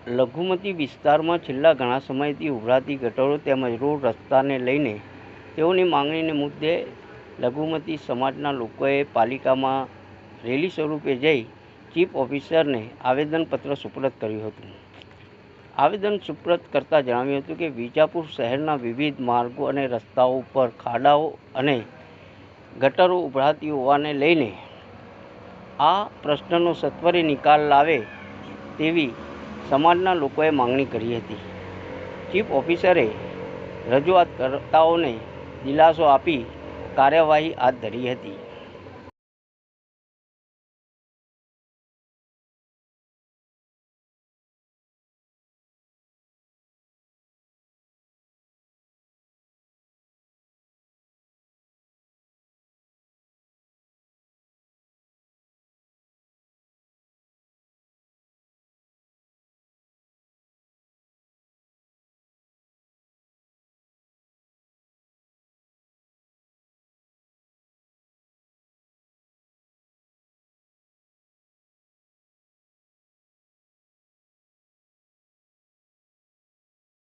લઘુમતી વિસ્તારમાં છેલ્લા ઘણા સમયથી ઉભરાતી ગટરો તેમજ રોડ રસ્તાને લઈને તેઓની માંગણીને મુદ્દે લઘુમતી સમાજના લોકોએ પાલિકામાં રેલી સ્વરૂપે જઈ ચીફ ઓફિસરને આવેદનપત્ર સુપ્રત કર્યું હતું. આવેદન સુપ્રત કરતાં જણાવ્યું હતું કે વિજાપુર શહેરના વિવિધ માર્ગો અને રસ્તાઓ ઉપર ખાડાઓ અને ગટરો ઉભરાતી હોવાને લઈને આ પ્રશ્નનો સત્વરે નિકાલ લાવે તેવી સમાજના લોકોએ માંગણી કરી હતી. ચીફ ઓફિસરે રજૂઆતકર્તાઓને દિલાસો આપી કાર્યવાહી હાથ ધરી હતી.